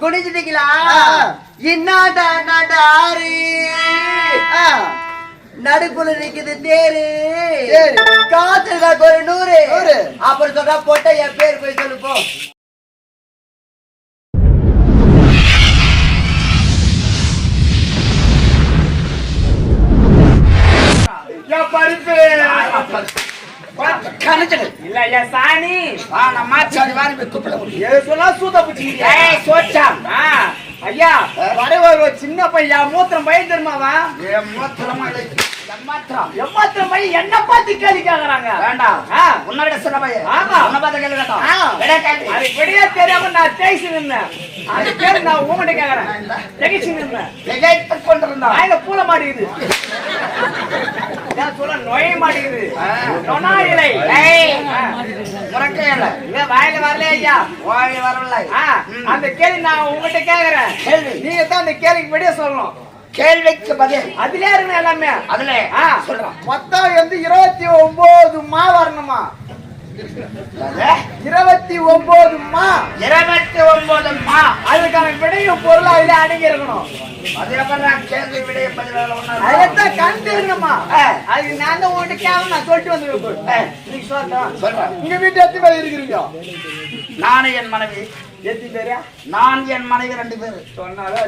குடிச்சிட்டீங்களா. இன்னாடா நடாரு? ஆ, நடுக்குள்ள நிக்குது தேரு. காத்துல ஒரு நூறு. அப்புறம் சொன்னா போட்ட என் பேர் போய் சொல்லு போ என் பருப்பு. கணச்சடு. இல்ல சாணி ஆ, நான் மாச்சாடி வாரி போய் குப்பிட முடியும். ஏ சொன்னா சூத்த பிடிச்சிக்கிறியா ஏய், சோச்சான். ஆ, ஐயா வரைவர் ஒரு சின்ன பையன் மூத்திரம் பையன் தெரியுமாவா என் மூத்திரமா இல்லை. என் மாத்திரம். எம்மாத்திரம் பையன் என்ன பார்த்து கேள்வி கேக்குறாங்க வேண்டாம். உன்னை விட சின்ன பையன். ஆமா. உன்னை பார்த்து கேள்வி கேள்வி. அது வெளியே தெரியாம நான் தேய்ச்சி நின்னேன் அது பேரு நான் உங்ககிட்ட கேக்குறேன் திகைச்சு நின்னேன் திகைத்துக் கொண்டிருந்தான். வாயில பூல நான் சொல்ல நோய மாட்டேங்குது. முறக்கே இல்லை. இல்ல வாயில வரல ஐயா வாய் வரவில்லை. ஆ, அந்த கேள்வி நான் உங்ககிட்ட கேக்குறேன். நீங்க தான் அந்த கேள்விக்கு விடைய சொல்லணும் கேள்விக்கு பதில் அதுலயே இருக்கு எல்லாமே அதுல. சொல்றான் மொத்தம் வந்து இருபத்தி ஒன்பது மா வரணுமா இருபத்தி ஒன்பது மா. இருபத்தி ஒன்பது மா. அதுக்கான விடையும் பொருள் அதுல அடங்கி இருக்கணும் அதுக்கப்புறம் கேள்வி விடைய பதில் ஒண்ணு அதைத்தான் ஆ. அதுக்கு நான் தான் உங்ககிட்ட நான் சொல்லிட்டு வந்துருக்கேன் நீங்க சொல்லலாம் சொல்றேன் உங்க வீட்டு எத்தனை பேர் இருக்கிறீங்க? நானும் என் மனைவி. எத்தனை பேரா? நான் என் மனைவி ரெண்டு பேரு. சொன்னாலும்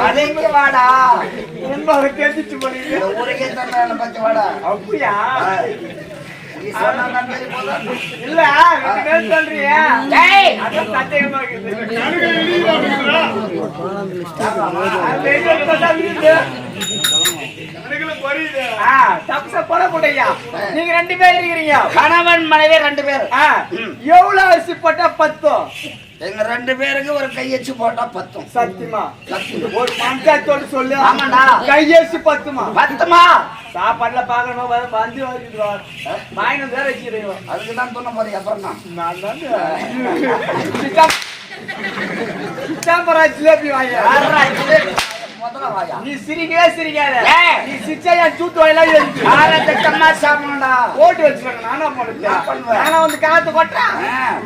அதுக்கு வாடா என்பதை தெரிஞ்சிட்டு இந்த ஊருக்கே தந்தான பத்தி வாடா. அப்படியா? இல்ல அதான் சந்தேகமா இருக்குது ஆ, தப்ச. நீங்க ரெண்டு பேர் இருக்கிறீங்க. கணவன் மனைவி ரெண்டு பேரு. ஆ, எவ்வளவு அரிசி போட்டா பத்தும்? எங்க ரெண்டு பேருக்கு ஒரு கையச்சு போட்டா பத்தும். சத்தியமா. ஒரு பஞ்சாயத்தோடு சொல்லு. ஆமாண்டா. கையேசி பத்துமா? பத்துமா? சாப்பாடுல பாக்கணும் வந்து வருது வாங்கினு வேற வச்சுக்கிறீங்க அதுக்கு தான் சொன்ன போறீங்க அப்புறம் தான் நான் தான் சித்தம் சித்தம்பரம் ஜிலேபி வாங்க. நீ சிரிக்கவே சிரிக்காத. நீ சிரிச்சா என் சூத்து வாயிலாம் எரிஞ்சு யாரை திட்டமா சாப்பிடணும்டா. நானா நான் பண்ணுவேன். நானா வந்து காத்து கொட்டேன்.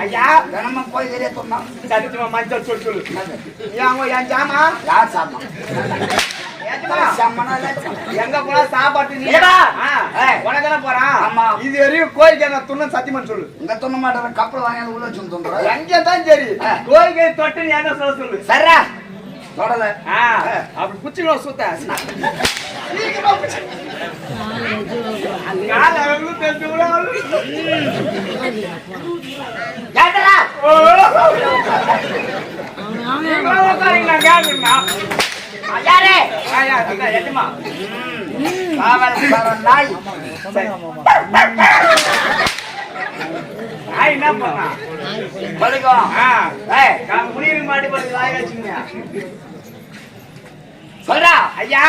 ஐயா. தினமும் போய் தெரிய சொன்னா சத்தியமா மஞ்சள் சொல்லு. சொல்லு ஏங்க என் ஜாமா? யார் இல்லை. எங்க போனா சாப்பாட்டு. உனக்கெல்லாம் போறான். இது வரையும் கோரிக்கை நான் துண்ணு சத்தியமா சொல்லு. இங்க துண்ண மாட்டேன் கப்பல் வாங்கி உள்ள வச்சு எங்க தான் சரி. கோரிக்கை தொட்டு என்ன சொல்ல சொல்லு? சரா தொடல அப்படி குச்சிக்கலாம் சுத்த. நாய் என்ன பண்ணா? படுக்கும் முனிவு மாட்டி. சொல்றா. ஐயா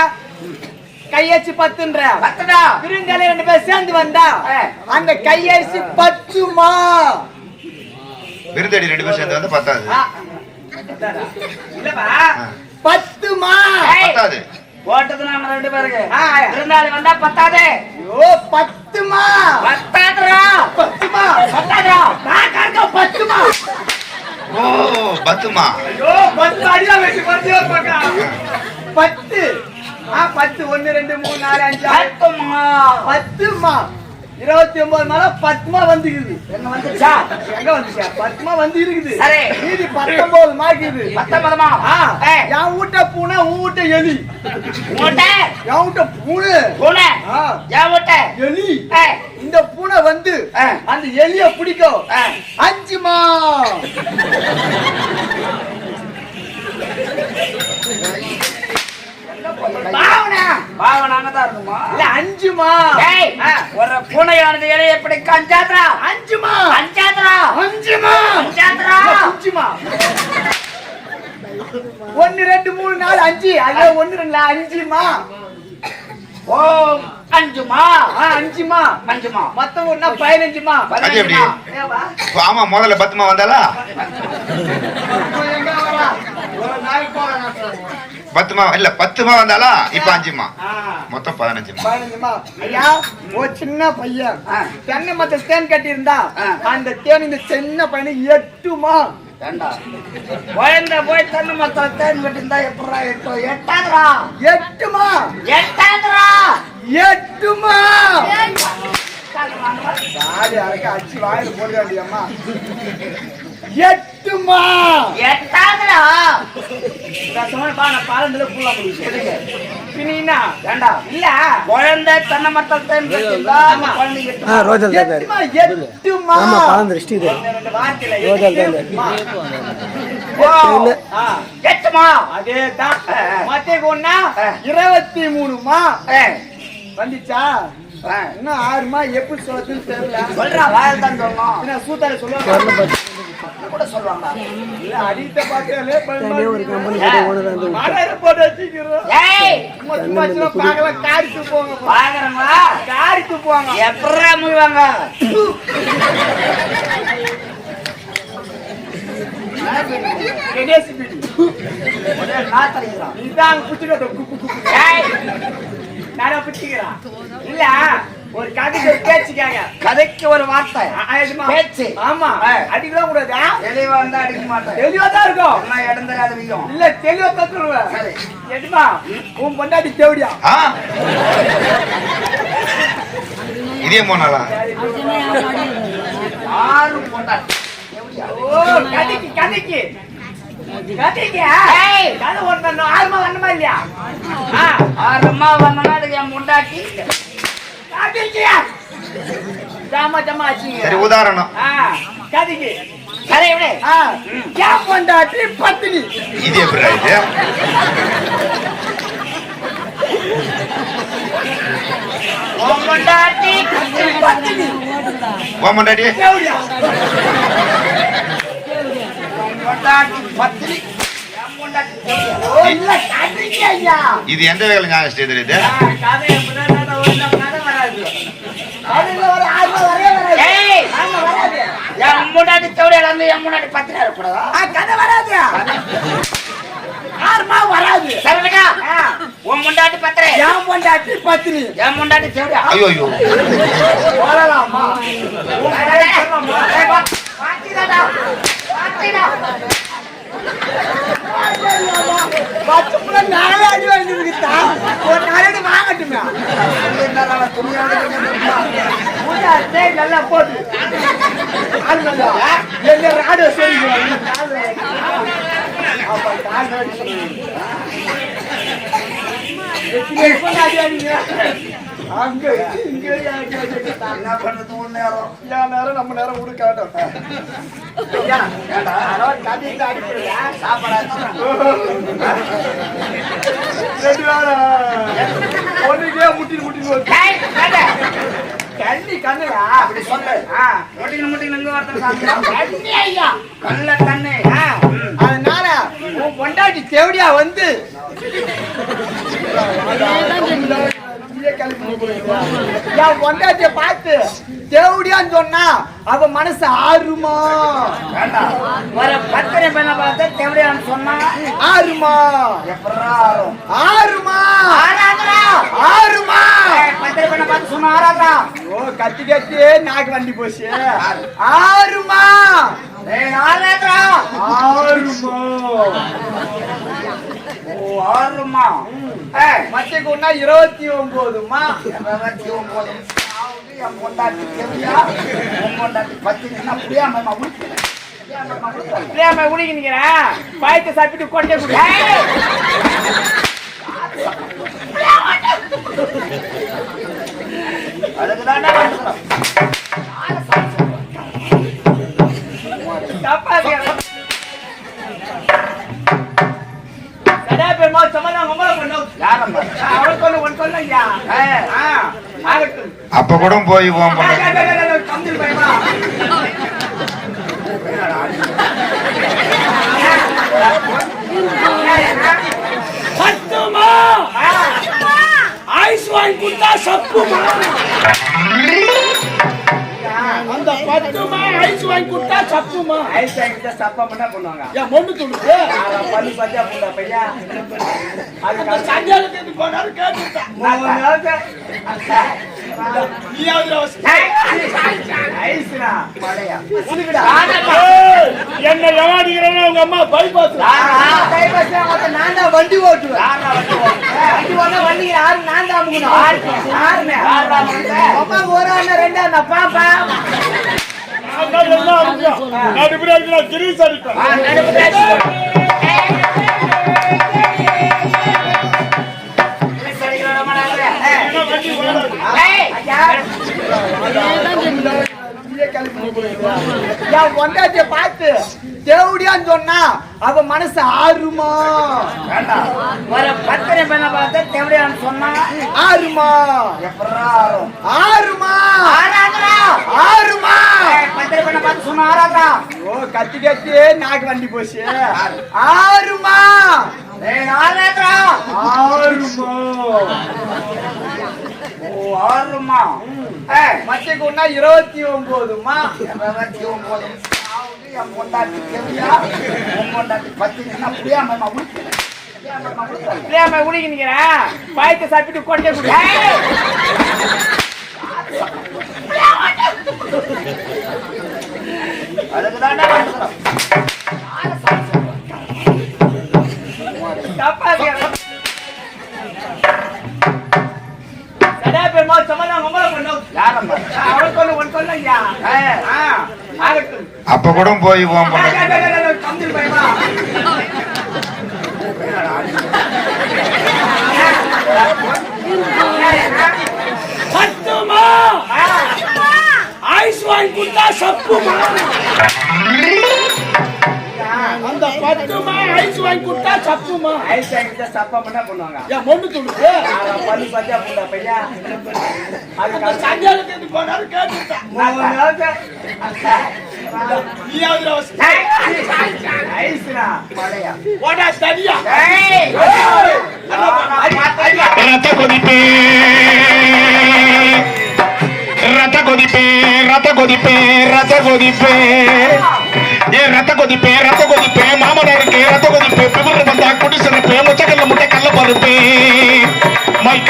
கையச்சு பத்துன்ற. பத்துடா. விருந்தாளி ரெண்டு பேர் சேர்ந்து வந்தா. அந்த கையரிசி பத்துமா? விருந்தடி ரெண்டு பேரும் சேர்ந்து வந்து பத்தாது. பத்துமா. பத்தாது. போட்டது நாம ரெண்டு பேருக்கு. விருந்தாளி வந்தா பத்தாதே. ஐயோ பத்துமா? பத்தாதுடா. பத்துமா? பத்தாதுடா. நான் கறக்க பத்துமா? ஓ பத்துமா? ஐயோ பத்து அடியா வச்சு பத்து பார்க்க பத்து. ஆ பத்து. ஒன்னு ரெண்டு மூணு நாலு அஞ்சு பத்துமா? பத்துமா? இருபத்தி ஒன்பது மேல பத்துமா வந்துக்குது. எங்க வந்துச்சா? எங்க வந்துச்சா? பத்துமா வந்து இருக்குது சரி. மீதி பத்தொன்பது மாக்குது. பத்தொன்பதுமா. என் வீட்ட பூனை உன் வீட்ட எலி. என் வீட்ட பூனை. பூனை? என் மூட்டை எலி. இந்த பூனை வந்து. அந்த எலிய பிடிக்கும். அஞ்சுமா? பாவனா இல்ல அஞ்சுமா? ஆ, ஒரு பூனையானது இலையை எப்படி அஞ்சாத்ரா அஞ்சுமா? அஞ்சாத்ரா அஞ்சுமா? அஞ்சாத்ரா அஞ்சுமா? ஒன்னு ரெண்டு மூணு நாலு அஞ்சு. அல்ல ஒன்னு ரெண்டு அஞ்சுமா? ஓ அஞ்சுமா? ஆ, அஞ்சுமா? அஞ்சுமா? மொத்தம் ஒன்னா பதினஞ்சுமா? அது எப்படி? ஏவா? ஆமா முதல்ல பத்துமா வந்தாலா பத்துமா? இல்ல பத்துமா வந்தாலா? இப்ப அஞ்சுமா? மொத்தம் பதினஞ்சுமா? பதினஞ்சுமா? ஐயா ஒரு சின்ன பையன். தென்னை மத்த தேன் கட்டி இருந்தா. அந்த தேன் இந்த சின்ன பையனுக்கு எட்டுமா? போய் தென்னை மரத்துல தேன் வெட்டிருந்தா எப்படா எட்டும் எட்டாதுரா எட்டுமா? எட்டாதுரா எட்டுமா? தாடி அரைக்க அடிச்சு வாயில போட வேண்டியம்மா எட்டுமா? சொன்னேன் பா, நான் பாலத்துல ஃபுல்லா முடிச்சு பின்னா இல்ல. குழந்தை தென்னை மரத்துல எட்டுமா? பழம் திருஷ்டி இது எட்டுமா. அதேதான். ஒண்ணா? ஆ. இருபத்தி மூணுமா? வந்துச்சா? இன்னும் ஆறுமா எப்படி சொல்றதுன்னு தெரியல. சொல்றா வாயில் தான் சொல்லணும் என்ன சூத்தாரி சொல்லுவாங்க? இது கூட சொல்லுவாங்க. இல்ல அடித்த தனியாக ஒரு கம்பெனி போட்டு வச்சுக்கிறோம். சும்மா சும்மா போங்க பாக்குறங்களா போங்க. எப்படா முடிவாங்க நான் இதான் குச்சிக்கிட்ட குப்பு குப்பு. ஏய் நானே பிடிச்சிக்கிறேன் இல்ல ஒரு கதைக்கு பேச்சுக்காங்க கதைக்கு ஒரு வார்த்தை. பேச்சு. ஆமா. ஆ. அடிக்கலாம் கூடாதா தெளிவா இருந்தா அடிக்க மாட்டேன். தெளிவா தான் இருக்கும். அம்மா இடம் தெரியாத வியும் இல்ல தெளிவா தான் சொல்லுவேன் உன் பொண்டாட்டி தேவடியா? ஆ. இதே போனாலா ஆறு கதைக்கு கதைக்கு கதைக்கு ஏய். கதை ஒன்று ஆறுமா வரணுமா இல்லையா? ஆ ஆறுமா வந்தனா அதுக்கு என் முண்டாட்டி. சரி உதாரணம். கதைக்கு பத்தினி. இது எப்படி பத்தினி ஓமண்டாடி தேவடியா உன் முண்டாட்டி பத்திரி என் முண்டாட்டி தேவடியா. ஓ இல்ல கதைக்கு ஐயா இது எந்த வகையில் ஞாபகம் ஸ்ரீதர் இது கதை எப்படின்னா ஒரு கதை வராது. கதையில வர ஆறுமா வரவே வராது. ஏய்! ஆமா வராது. என் முண்டாட்டி முண்டாட்டி பத்திரியா இருக்கக்கூடாதா ஆ கதை வராது. ஆறுமா வராது. சரிடா உன் முண்டாட்டி பத்திரே என் பொண்டாட்டி பத்தினி என் முண்டாட்டி ஐயோ ஐயோ. உன் பொண்டாட்டி சொல்லலாமா? ஏய், வா. பாத்திடாடா. பாத்திடா. பத்து புள்ள நாளே அடி வாங்கிருக்குதா ஒரு நாளைக்கு வாங்கட்டுமே என்னடா துணியோட இருக்கா? பூஜா டேய் நல்லா போடு ஆள் நல்லா எங்க ராடு சரி அப்ப கால் அடி எத்தனை பொண்டாட்டி அடிங்க அங்க இங்க என்ன பண்றது உன் நேரம். என் நேரம் நம்ம நேரம் விடு காட்டும் வருது. ஏய், வேண்டாம். கண்ணி கண்ணுடா. அப்படி சொல்லு. முட்டிங்க இங்க ஒருத்தர் சாப்பிடுறான். கண்ணி ஐயா. கல்ல கண்ணு அதனால உன் பொண்டாட்டி தேவடியா வந்து என் பொண்டாட்டிய பார்த்து தேவடியான்னு சொன்னா அவ மனசு ஆறுமா? ஒரு பத்திரை பண்ண பார்த்து தேவடியான்னு சொன்னா ஆறுமா? ஆறும்? ஆறுமா? பத்திரை பண்ண பார்த்து சொன்னா ஆறாதா ஓ கத்தி கத்தி நாக்கு வண்டி போச்சு. ஆறுமா. ஆறுமா? ஓ, ஆறுமா. ஒன்னா இருபத்தி ஒன்பதுமா இருபத்தி ஒன்பது. என் பொண்டாட்டி உன் பொண்டாட்டி பத்திரின்னா புரியாம முடிக்கிறேன் புரியாம உடிக்க நிக்கிறேன் பாயத்தை சாப்பிட்டு கொண்டே குடி. வந்துக்கிறோம். தப்பா பண்ணும். யாரம்மா? ஒன் ஐயா ஆகட்டும் அப்ப கூட போய் ஏய், பண்ண பயமா ஐஸ் வாங்கி கொடுத்தா சப்புமா அந்த பத்துமா ஐஸ் வாங்கி கொடுத்தா சப்புமா ஐஸ் வாங்கிட்டு சப்பா பண்ணா பண்ணுவாங்க என் மொண்டு துடுப்பு பண்ணி பத்தியா போண்டா பையா அது சஞ்சால சஞ்சாலத்துக்கு போனாரு கேட்டுட்டா. மூணு நாளுக்கு நீயாவது அவசியம். ஐஸ்ரா பழைய உனக்குடா என்ன எவாடிக்கிறேன்னு உங்க அம்மா பைபாஸ் பைபாஸ் நான் தான் வண்டி ஓட்டுவேன் வண்டி ஓட்ட வண்டி யாரு நான் தான் அமுக்கணும் யாருமே அம்மாவுக்கு ஒரு அண்ணன் ரெண்டு அண்ணன் பாப்பா நான் கிரீஸ் பார்த்து தேவடியான்னு சொன்னா அவ மனசு ஆறுமா? ஒரு பத்திரை பண்ண பார்த்து தேவையான சொன்னா ஆறுமா? ஆறும்? ஆறுமா? ஆறாதா ஆறுமா? பத்திரை பண்ண பார்த்து சொன்னா ஆறாதா ஓ கத்தி கத்தி நாக்கு வண்டி போச்சு. ஆறுமா? ஆறாதா ஆறுமா? ஓ ஆறுமா? மச்சக்கு ஒன்னா இருபத்தி ஒன்பதுமா இருபத்தி ஒன்பது என் பொண்டாட்டி தேவையா உன் பொண்டாட்டி பத்திரிக்கைன்னா புரியாம முடிக்கிறேன் பிள்ளையாம குடிக்க நிக்கிறேன் பாய்க்க சாப்பிட்டு கொண்டே குடி. அப்ப கூட போய் டேய், கம்மில் பயமா? சத்துமா ஐஸ் வாங்கி கொடுத்தா சப்புமா? அந்த பத்துமா ஐஸ் வாங்கி கொடுத்தா சப்புமா? ஐஸ் வாங்கிட்டு சப்பா பண்ணா பண்ணுவாங்க. என் மொண்டு துடுக்கு பல்லு பத்தியா புண்டா பையன் அது அந்த சஞ்சாலத்துக்கு போனாரு கேட்டுட்டான் ரத்த கொதிப்பே ரத்த கொதிப்பே. ரத்த கொதிப்பே ரத்த கொதிப்பே ஏ ரத்த கொதிப்பே ரத்த கொதிப்பே. மாமனாருக்கு ரத்த கொதிப்பே வந்தா குடி சிறப்பு முச்சக்கல்ல முட்டை கல்ல பருப்பு மைக்க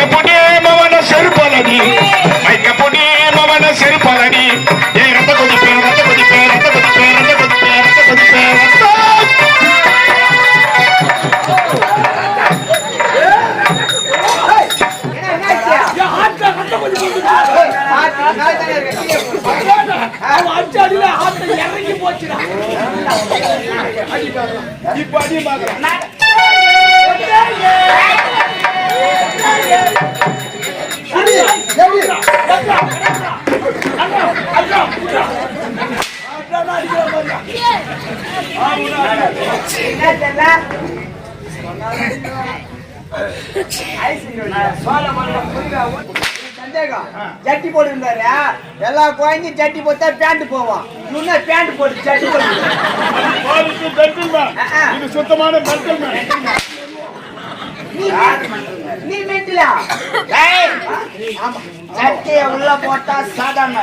ஹார்ட்ல இறங்கி போச்சுடா. இப்ப அடி பாக்குறேன் ஜட்டி போட்டு இருந்தாரு எல்லா குழந்தையும் ஜட்டி போட்டா பேண்ட் போவான். இவனா பேண்ட் போட்டு ஜட்டி போட்டு சுத்தமான. நீ மெண்டிலா ஏய்! சட்டையை உள்ள போட்டா சாதாரண.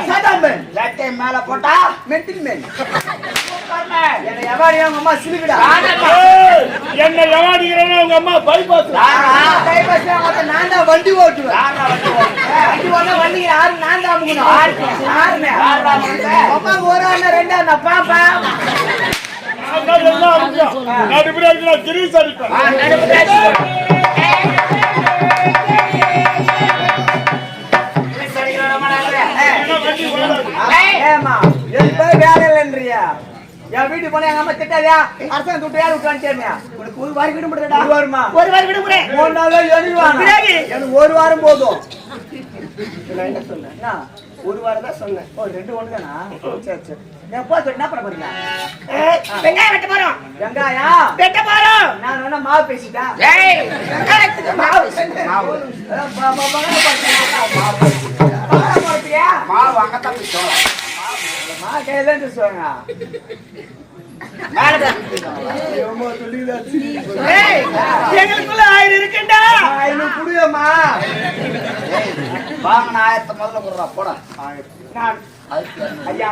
சட்டையை மேல போட்டா மெண்டில் மேன் என்ன எவாடி அவங்க அம்மா சிலுக்குடா என்ன எவாடிக்கிறேன்னு உங்க அம்மா பைபாஸ் மொத்தம் நான் தான் வண்டி ஓட்டுவேன் வண்டி ஓட்ட வண்டி யாரு நான் தான் அமுக்கணும் யாருமே அம்மாவுக்கு ஒரு அண்ணன் ரெண்டு பாப்பா. நான் இப்படி அடிக்கிறேன் கிரீஸ் அடிப்பேன் ஓடாது. ஏமா எது போய் வேலை இல்லைன்றியா என் வீட்டுக்கு போனா எங்க அம்மா திட்டாதியா அரசாங்க துட்டு யாரு விட்டு வந்துட்டேன் உனக்கு ஒரு வாரம் விடுமுறைடா ஒரு வாரமா ஒரு வாரம் விடுமுறை மூணு நாள் எழுதுவாங்க எனக்கு ஒரு வாரம் போதும் நான் என்ன சொன்னேன் என்ன? ஒரு வாரம் தான் சொன்னேன் ஓ ரெண்டு ஒண்ணு தானா சரி சரி போச்சு என்ன பண்ண போறீங்க வெங்காயம் வெட்ட போறோம் வெங்காயம் வெட்ட போறோம் நான் வேணா மாவு பேசிட்டேன் மாவு மாவு? மாவு அங்கத்தான் பிடிச்சோம் மா கையில இருந்து சொல்லுங்க எங்களுக்குள்ள ஆயிரம் இருக்குண்டா. ஆயிரம் குடுங்கம்மா வாங்கின ஆயிரத்தை முதல்ல கொடுறா போடா. நான் ஐயா.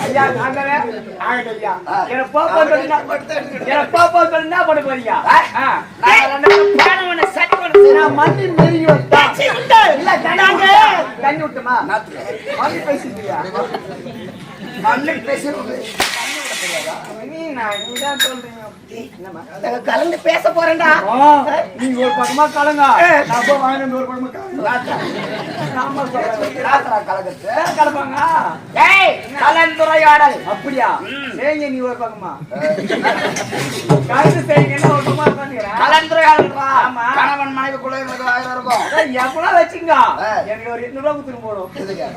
ஐயா நாங்களே ஆகட்டும் ஐயா. எனக்கு பாப்பா என்ன பாப்பா என்ன பண்ண. போறீங்க நான் மண்ணி மெருகி இல்ல தண்ணி விட்டுமா மண்ணி பேசிட்டியா நீ நான் நீதான் சொல்றீங்க. கலந்து பேச போறேன்டா. நீங்க ஒரு பக்கமா கலங்க. நான் போய் வாங்கிட்டு ஒரு பக்கமா கலங்க. கலந்துரையாடல். அப்படியா? செய்யுங்க நீ ஒரு பக்கமா. கலந்து செய்யுங்கன்னா ஒரு பக்கமா ஆமா. கணவன் மனைவிக்குள்ள இருக்கும் எப்படா வச்சுங்க. எனக்கு ஒரு எட்நூறு ரூபா கொடுத்துட்டு போடும் இதுக்கு.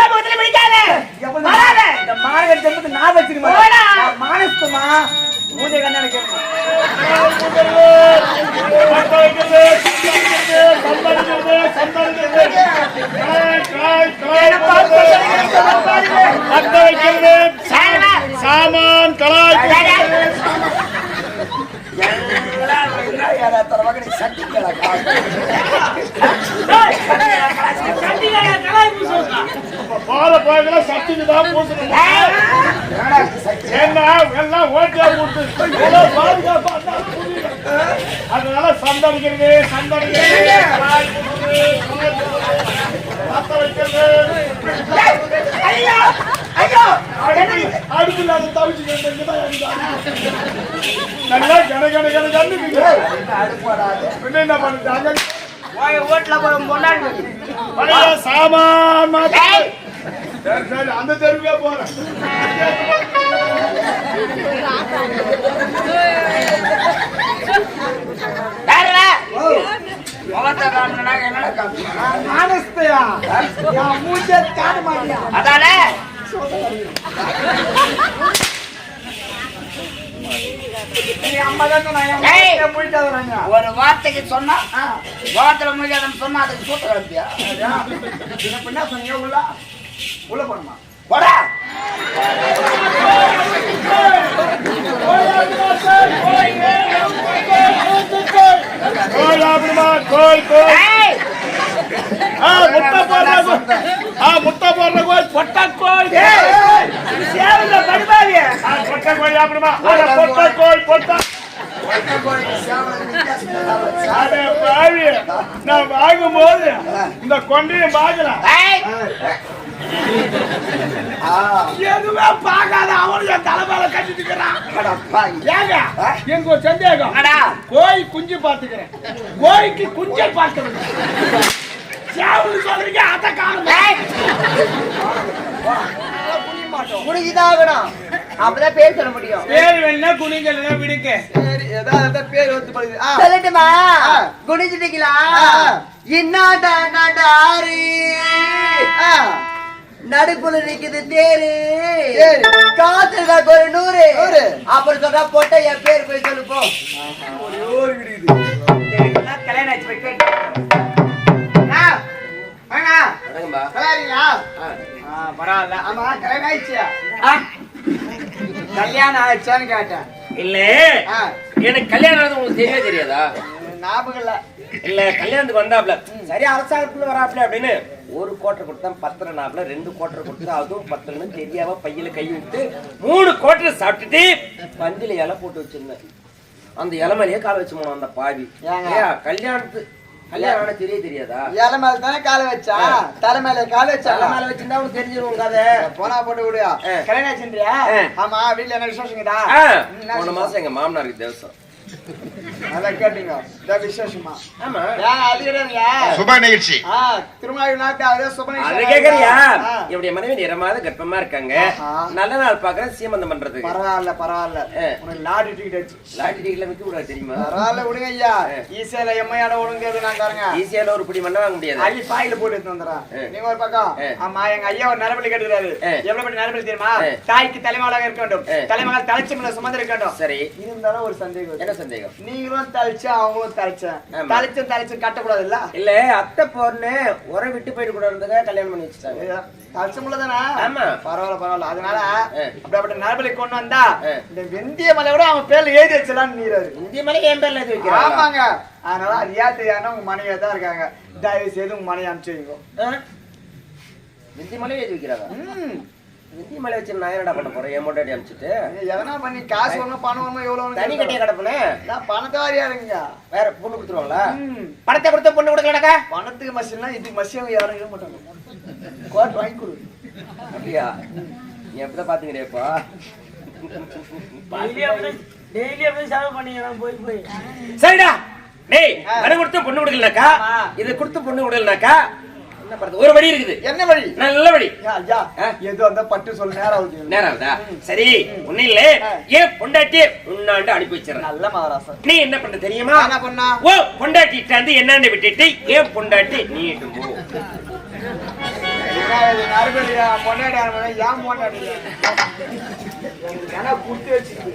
ஏன் முகத்துல பிடிக்காது எப்ப வராத. இந்த மாநகர ஜென்மத்தை நான் வச்சிருக்கேன். போடா. மானஸ்தமா? மூஞ்சை கண்ணாடி கேட்கணும் பத்த வைக்கிறது, சம்பாதிக்கிறது, சம்பாதிக்கிறது. கலாய், கலாய், கலாய். பத்த வைக்கிறது, சா- சாமான் கலாய் பால போய்கள சக்திக்கு தான் பூசணும் என்ன எல்லாம் ஓட்டியா போட்டு பாதுகாப்பா. அதனால சந்தடிக்கிறது சந்தடிக்கிறது கலாய் போடுறது, பத்த நல்லா கன கன கன என்ன பண்ணிட்டாங்க ஓட்டுல சாமான் அந்த தெருவுக்கே போறேன். காட்ட மாட்டியா நீ அம்மா தான் சொன்னா என் ஏய். மூஞ்சை மூடிட்டு வராங்க ஒரு வார்த்தைக்கு சொன்னா முகத்துல முடியாதுன்னு சொன்னா அதுக்கு சூத்த கலப்பியா இப்ப என்ன சொன்னீங்க உள்ள? உள்ள போணுமா? போடா! கோல் அப்படிமா கோல் கோல் ஏய்! ஆ முட்டை போடுற கோல். ஆ முட்டை போடுற கோல். பொட்டை கோல். பொட்டை கோல் அப்படிமா அட பொட்டை கோல் பொட்டை. நான் வாங்கும்போது இந்த கொண்டையும் பாக்கல. ஏய். எதுவுமே பார்க்காத அவனும் என் தலைமையில கட்டிட்டு இருக்கிறான். ஏங்க எனக்கு ஒரு சந்தேகம். அடா. கோழி குஞ்சு பார்த்துக்கிறேன். கோழிக்கு குஞ்சை பார்க்கறது. சேவல் சொல்றீங்க அதை காணும் ஏய். முடிஞ்சுதான் அப்பதான் பேர் சொல்ல முடியும். பேர் வேணா குனிஞ்சல் விடுங்க. சரி ஏதாவது பேர் ஒத்து படுது. சொல்லட்டுமா? குடிச்சிட்டீங்களா இன்னாடா நாடாரு ஆ. நடுப்புல நிக்குது தேரு. தேரு. காத்துல ஒரு நூறு. அப்புறம் சொன்னா போட்ட என் பேர் போய் சொல்லு போ ஒரே ஒரு விடுது கல்யாணம் ஆச்சு போய் கேட்டு. ஆ வாங்க. கல்யாணிங்களா ஆ. பரவாயில்ல. ஆமா கல்யாணம் ஆயிடுச்சு கல்யாணம் ஆயிடுச்சான்னு கேட்டேன். இல்ல. எனக்கு கல்யாணம் உங்களுக்கு தெரியவே தெரியாதா? ஞாபகம் இல்ல. இல்ல கல்யாணத்துக்கு வந்தாப்ல சரி அரசாங்கத்துல வராப்ல அப்படின்னு ஒரு கோட்டர் கொடுத்தா பத்தரை நாப்புல ரெண்டு கோட்டர் கொடுத்தா அதுவும் பத்தலன்னு தெரியாம பையில கை விட்டு மூணு கோட்டர் சாப்பிட்டுட்டு பந்தில இலை போட்டு வச்சிருந்தேன். அந்த இலை மேலேயே கால் வச்சு போனோம் அந்த பாவி. கல்யாணத்து கல்யாணம் தெரிய தெரியாதா? இலை மேல தானே காலை வச்சா? தலை மேல கால் வச்சா? தலை மேல வச்சிருந்தா உனக்கு தெரிஞ்சிடும் கதை. போனா போட்டு விடுயா ஆ. கல்யாணம் ஆ. ஆமா வீட்டுல என்ன விசேஷங்கடா போன மாசம் எங்க மாமனாருக்கு தேவசம். அத கேட்டீங்க. இதான் விசேஷமா. ஆமா. ஏன் அது கிடையாதுயா சுப நிகழ்ச்சி. ஆ திருமாவி நாட்டு அதே சுபனை அது கேக்குறியா? என்னுடைய மனைவி நிறமாத கர்ப்பமா இருக்காங்க. நல்ல நாள் பாக்குறேன் சீமந்தம் பண்றதுக்கு. பரவாயில்ல பரவாயில்ல. ஆ. உனக்கு லாரி டிக்கெட் ஆச்சு லாட்டி டிக்கெட்ல விற்க கூடாது தெரியுமா? பரவாயில்ல விடுங்க ஐயா ஈஸியால எம்மையாட விடுங்கிறது நான் தரங்க ஈஸியால ஒரு பிடி மண்ணை வாங்க முடியாது. அள்ளி பாயில போட்டு எடுத்து வந்துடுறேன். நீங்க ஒரு பக்கம். ஆமா எங்க ஐயா ஒரு நரபலி கட்டுறாரு. எவ்வளவு பெரிய நரபலி தெரியுமா. தாய்க்கு தலைமகளாக இருக்க வேண்டும். தலைமகள் தலைச்சு மேல சுமந்து இருக்க வேண்டும். சரி. இருந்தாலும் ஒரு சந்தேகம். என்ன சந்தேகம். நீங்களும் தலிச்சு அவங்களும் தலிச்சேன் ஆமா. தலிச்சும் தலிச்சும் கட்டக்கூடாது இல்ல அத்தை பொண்ணு உரை விட்டு போயிட்டு கூடாதுக்காக கல்யாணம் பண்ணி வச்சுட்டாங்க. தலிச்ச ஆமா. பரவாயில்ல பரவாயில்ல. அதனால நரபலி கொண்டு வந்தா. இந்த வெந்திய மலை அவன் பேர்ல எழுதி வச்சலாம்னு நீராரு. இந்திய மலை என் பேர்ல வைக்கிறாங்க ஆமாங்க. அதனால அறியா தெரியாம உங்க மனைவியா தான் இருக்காங்க. தயவு செய்து உங்க மனைவி அனுப்பிச்சு வைங்க. மலை எழுதி வைக்கிறாங்க ம். விந்தி மலை வச்சு நான் என்னடா பண்ண போறேன்? என் மொட்டாடி அனுப்பிச்சிட்டு எதனா பண்ணி? காசு வாங்க பணம் வாங்க எவ்வளவு தனி கட்டிய கிடப்புனே? நான் பணத்தை வாரியா இருங்க வேற பொண்ணு கொடுத்துருவாங்களா? பணத்தை கொடுத்த பொண்ணு கொடுக்கலடா பணத்துக்கு மசினா இதுக்கு மசியவங்க யாரும் இருக்க மாட்டாங்க கோட் வாங்கி கொடு. அப்படியா? நீ எப்படிதான் பாத்துக்கிறியப்பா டெய்லி அப்படியே செலவு பண்ணிக்கிறோம் போய் போய். சரிடா. டேய் பணம் கொடுத்து பொண்ணு கொடுக்கலனாக்கா. இது கொடுத்து பொண்ணு கொடுக்கலனாக்கா என்ன பண்றது ஒரு வழி இருக்குது. என்ன வழி? நல்ல வழி. ஐயா? ஏதோ அந்த பட்டு சொல்ல நேரம் ஆகுது. நேரம் ஆகுதா சரி ஒண்ணு இல்ல. ஏன் பொண்டாட்டி உன்னாண்டு அனுப்பி வச்சிடறேன்? நல்ல மகாராசா நீ என்ன பண்ற தெரியுமா? என்ன பண்ணா? ஓ பொண்டாட்டி வந்து என்னன்னு விட்டுட்டு ஏன் பொண்டாட்டி நீ போ? என்ன இது நறுபடியா பொண்டாடி ஆரம்பிச்சா ஏன் பொண்டாடியா ஏன்னா குடுத்து வச்சுக்கு.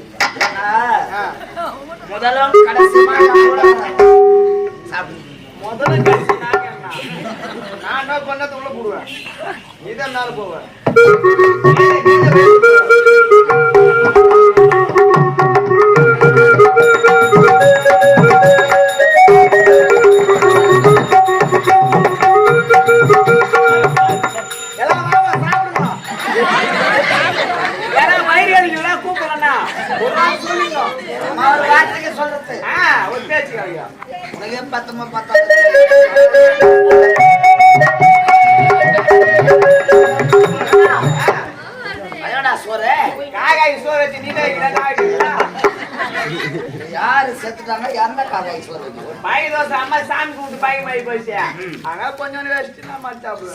முதல்ல கடைசிமா முதல்ல என்ன பண்ணது உள்ள போடுவேன்? இதான் நாள் போவேன் ஆனா கொஞ்சம் வேஸ்ட் நான் மச்சாப்புல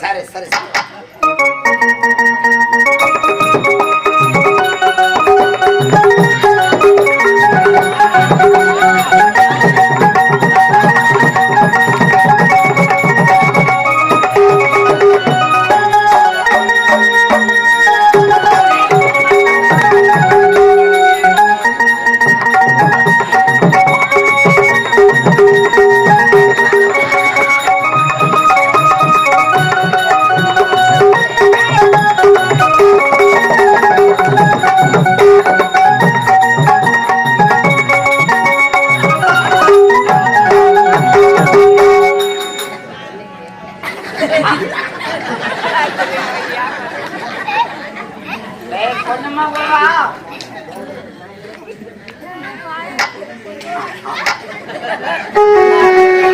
Thank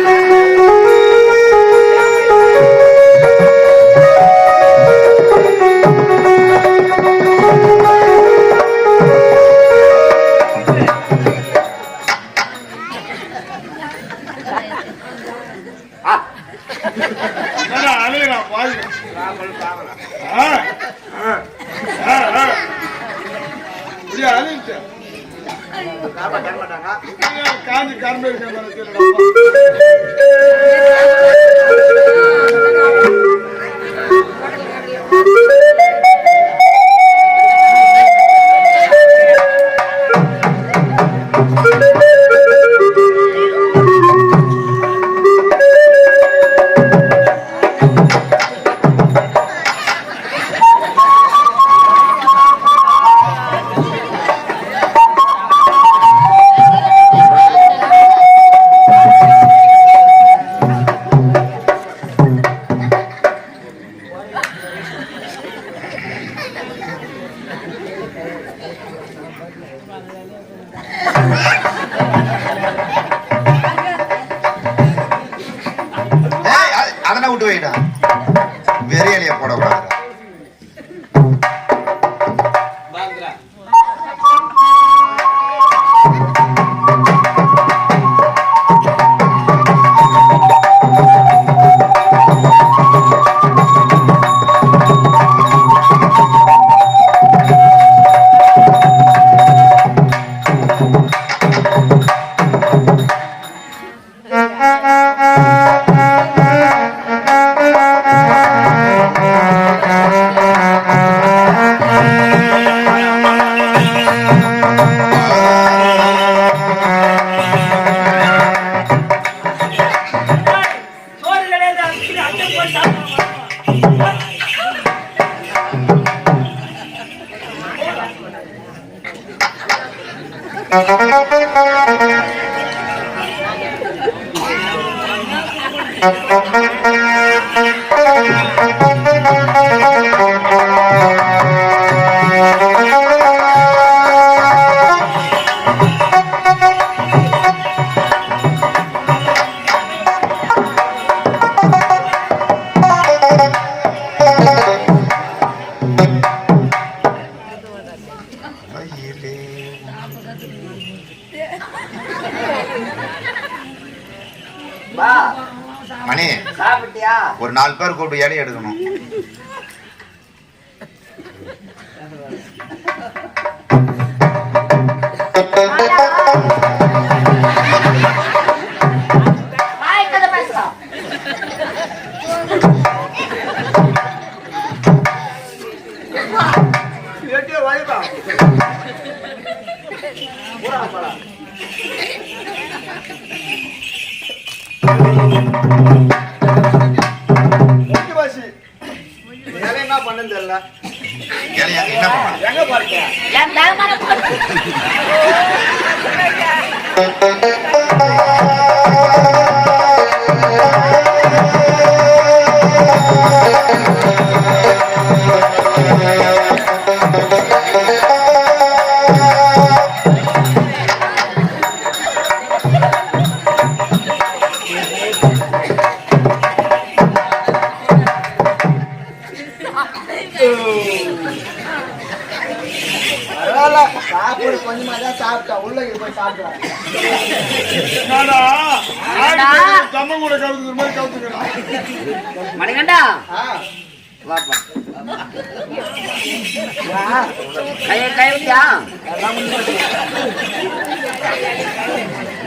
you. ஒரு நாலு எடுக்கணும். என்ன பண்ணு தெரியல. எங்க பாருங்க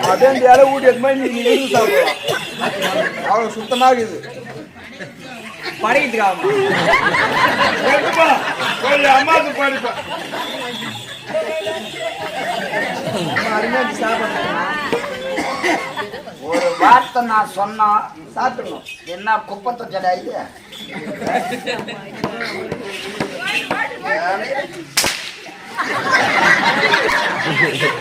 அப்படியே இந்த இலை ஊட்டி எடுத்து மாதிரி நீ இருந்து சாப்பிடலாம் அவ்வளவு சுத்தமா இருக்குது. போய் அம்மாவுக்கு படிப்பா. அருமையா இருந்து சாப்பிடணும் ஒரு வார்த்தை நான் சொன்னா சாப்பிடணும். என்ன குப்பத்தை ஜடா இது எப்படியா, கம்முனுடா. தண்ணி குடி விடுப்பா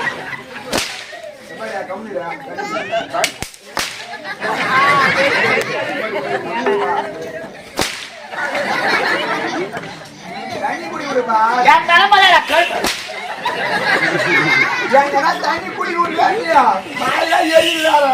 என் தலைமையில கழுத்து எங்கன்னா தண்ணி குடி விடுறியா இல்லையா வாயெல்லாம் எரியுது வேற.